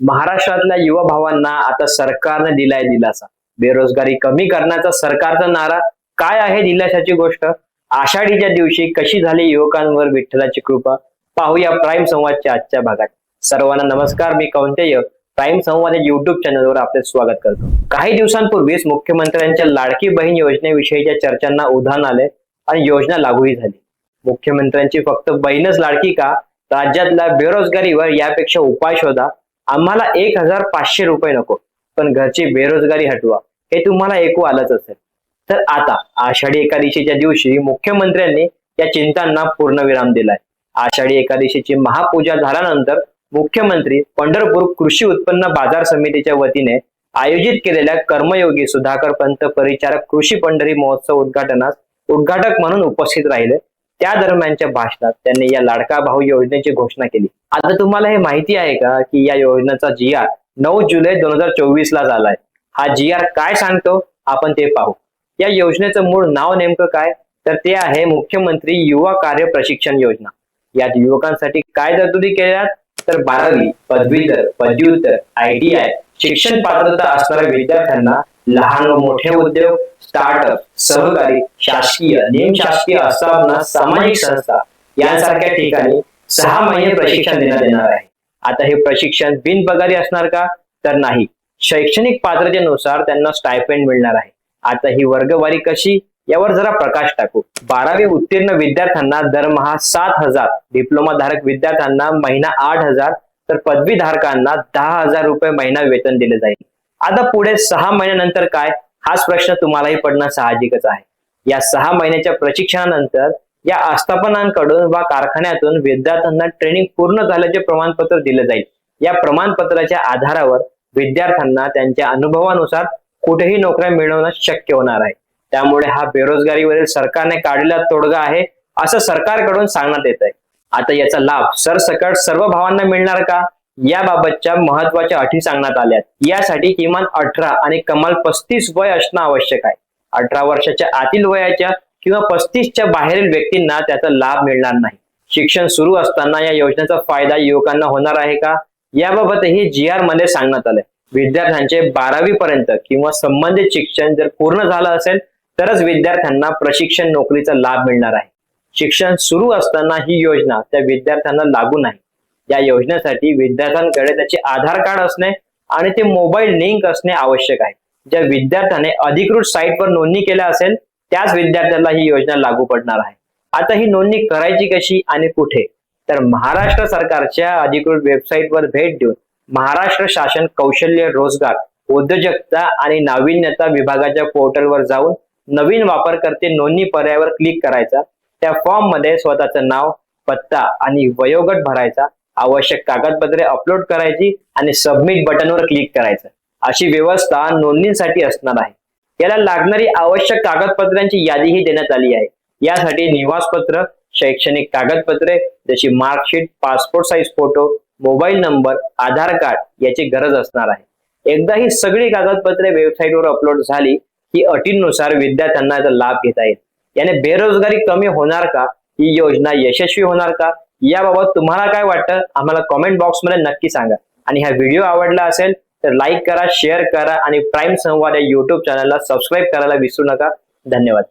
महाराष्ट्रातल्या युवा भावांना आता सरकारने दिलाय दिलासा. बेरोजगारी कमी करण्याचा सरकारचा नारा काय आहे दिलाशाची गोष्ट? आषाढीच्या दिवशी कशी झाली युवकांवर विठ्ठलाची कृपा? पाहूया प्राईम संवादच्या आजच्या भागात. सर्वांना नमस्कार मी कौंतेय. प्राईम संवाद या युट्यूब चॅनलवर आपले स्वागत करतो. काही दिवसांपूर्वीच मुख्यमंत्र्यांच्या लाडकी बहीण योजनेविषयीच्या चर्चांना उधाण आले आणि योजना लागूही झाली. मुख्यमंत्र्यांची फक्त बहीणच लाडकी का? राज्यातल्या बेरोजगारीवर यापेक्षा उपाय शोधा. आम्हाला एक हजार पाचशे रुपये नको पण घरची बेरोजगारी हटवा. हे तुम्हाला ऐकू आलंच असेल. तर आता आषाढी एकादशीच्या दिवशी मुख्यमंत्र्यांनी या चिंतांना पूर्णविराम दिलाय. आषाढी एकादशीची महापूजा झाल्यानंतर मुख्यमंत्री पंढरपूर कृषी उत्पन्न बाजार समितीच्या वतीने आयोजित केलेल्या कर्मयोगी सुधाकर पंत परिचारक कृषी पंढरी महोत्सव उद्घाटनास उद्घाटक म्हणून उपस्थित राहिले. त्या दरम्यानच्या भाषणात त्यांनी या लाडका भाऊ योजनेची घोषणा केली. आता तुम्हाला हे माहिती आहे का की या योजनेचा जी आर नऊ जुलै दोन हजार चोवीस ला झालाय. हा जी आर काय सांगतो? आपण ते पाहू. या योजनेचं मूळ नाव नेमकं काय? तर ते आहे मुख्यमंत्री युवा कार्य प्रशिक्षण योजना. यात युवकांसाठी काय तरतुदी केल्यात? तर बारावी पदवीधर पदव्युत्तर आय टी आय शिक्षण पात्रता असणाऱ्या विद्यार्थ्यांना लहान व मोठे उद्योग स्टार्टअप सहकारी शासकीय निमशासकीय आस्थापना सामाजिक संस्था यांसारख्या ठिकाणी सहा महिने प्रशिक्षण देण्यात येणार आहे. आता हे प्रशिक्षण बिनपगारी असणार का? तर नाही. शैक्षणिक पात्रतेनुसार त्यांना स्टायपेंड मिळणार आहे. आता ही वर्गवारी कशी? यावर जरा प्रकाश टाकू. बारावी उत्तीर्ण विद्यार्थ्यांना दरमहा सात हजार डिप्लोमा धारक विद्यार्थ्यांना महिना आठ हजार तर पदवीधारकांना दहा हजार रुपये महिना वेतन दिले जाईल. आता पुढे सहा महिन्यानंतर काय? हाच प्रश्न तुम्हालाही पडणं साहजिकच आहे. या सहा महिन्याच्या प्रशिक्षणानंतर या आस्थापनांकडून वा कारखान्यातून विद्यार्थ्यांना ट्रेनिंग पूर्ण झाल्याचे प्रमाणपत्र दिले जाईल. या प्रमाणपत्राच्या आधारावर विद्यार्थ्यांना त्यांच्या अनुभवानुसार कुठेही नोकऱ्या मिळवणं शक्य होणार आहे. त्यामुळे हा बेरोजगारीवरील सरकारने काढलेला तोडगा आहे असं सरकारकडून सांगण्यात येत आहे आता याचा लाभ सरसकट सर्व भावांना मिळणार का? याबाबतच्या महत्त्वाच्या अटी सांगण्यात आल्या यासाठी किमान अठरा आणि कमाल पस्तीस वय असणं आवश्यक आहे. अठरा वर्षाच्या आतील वयाच्या किंवा पस्तीसच्या बाहेरील व्यक्तींना त्याचा लाभ मिळणार नाही. शिक्षण सुरू असताना या योजनेचा फायदा युवकांना होणार आहे का? याबाबतही जी आरमध्ये सांगण्यात आलंय. विद्यार्थ्यांचे बारावी पर्यंत किंवा संबंधित शिक्षण जर पूर्ण झालं असेल तरच विद्यार्थ्यांना प्रशिक्षण नोकरीचा लाभ मिळणार आहे. शिक्षण सुरू असताना ही योजना त्या विद्यार्थ्यांना लागू नाही. या योजनेसाठी विद्यार्थ्यांकडे त्याचे आधार कार्ड असणे आणि ते मोबाईल लिंक असणे आवश्यक आहे. ज्या विद्यार्थ्याने अधिकृत साईटवर नोंदणी केल्या असेल त्याच विद्यार्थ्याला ही योजना लागू पडणार आहे. आता ही नोंदणी करायची कशी आणि कुठे? तर महाराष्ट्र सरकारच्या अधिकृत वेबसाईटवर भेट देऊन महाराष्ट्र शासन कौशल्य रोजगार उद्योजकता आणि नाविन्यता विभागाच्या पोर्टलवर जाऊन नवीन वापरकर्ते नोंदणी पर्यायावर क्लिक करायचा त्या फॉर्ममध्ये स्वतःचं नाव पत्ता आणि वयोगट भरायचा. आवश्यक कागदपत्रे अपलोड करायची आणि सबमिट बटनवर क्लिक करायचं. अशी व्यवस्था नोंदणीसाठी असणार आहे. याला लागणारी आवश्यक कागदपत्रांची यादीही देण्यात आली आहे. यासाठी निवासपत्र शैक्षणिक कागदपत्रे जशी marksheet passport size photo mobile number Aadhaar card याची गरज असणार आहे. एकदा ही सगळी कागदपत्रे वेबसाईटवर अपलोड झाली की अटींनुसार विद्यार्थ्यांना याचा लाभ घेता येईल. याने बेरोजगारी कमी होणार का? ही योजना यशस्वी होणार का? याबाबत तुम्हाला काय वाटतं? आम्हाला कॉमेंट बॉक्समध्ये नक्की सांगा. आणि हा व्हिडिओ आवडला असेल तर लाईक करा शेअर करा आणि प्राईम संवाद या युट्यूब चॅनलला सबस्क्राईब करायला विसरू नका. धन्यवाद.